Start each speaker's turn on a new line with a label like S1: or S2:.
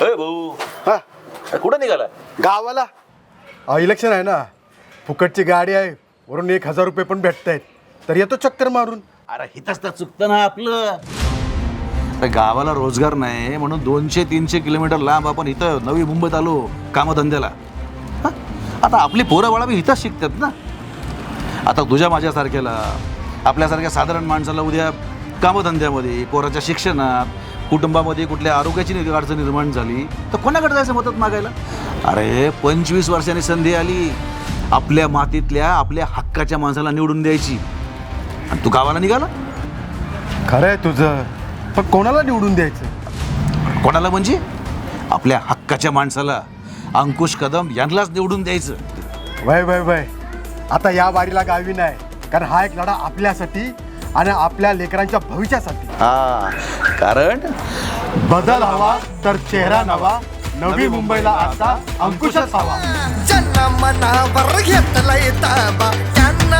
S1: अय भाऊ.
S2: हा?
S1: अरे कुठं निघाला?
S2: गावाला? अहो, इलेक्शन आहे ना. फुकटची गाडी आहे. वरून एक हजार रुपये पण भेटत आहेत तर येतो चक्कर मारून.
S1: अरे हिथंच तर चुकतं ना आपलं. अरे गावाला रोजगार नाही म्हणून दोनशे तीनशे किलोमीटर लांब आपण इथं नवी मुंबईत आलो कामधंद्याला. हं? आता आपली पोरं बाळा बी इथंच शिकतात ना. आता तुझ्या माझ्यासारख्याला आपल्यासारख्या साधारण माणसाला उद्या कामधंद्यामध्ये पोराच्या शिक्षणात कुटुंबामध्ये कुठल्या आरोग्याची अडचण निर्माण झाली तर कोणाकडे जायचं मदत मागायला? अरे पंचवीस वर्षांनी संधी आली. आपल्या मातीतल्या आपल्या हक्काच्या माणसाला निवडून द्यायची. आणि तू गावाला निघाला?
S2: खरं आहे तुझं. पण कोणाला निवडून द्यायचं?
S1: कोणाला म्हणजे? आपल्या हक्काच्या माणसाला. अंकुश कदम यांनाच निवडून द्यायचं.
S2: वय वय वय. आता या वारीला गावी नाही कारण हा एक लढा आपल्यासाठी आणि आपल्या लेकरांच्या भविष्यासाठी.
S1: हा कारण
S2: बदल हवा तर चेहरा नवा. नवी मुंबईला आता अंकुशच हवा.
S3: ज्यांना मनावर घेतलाय ताबा. त्यांना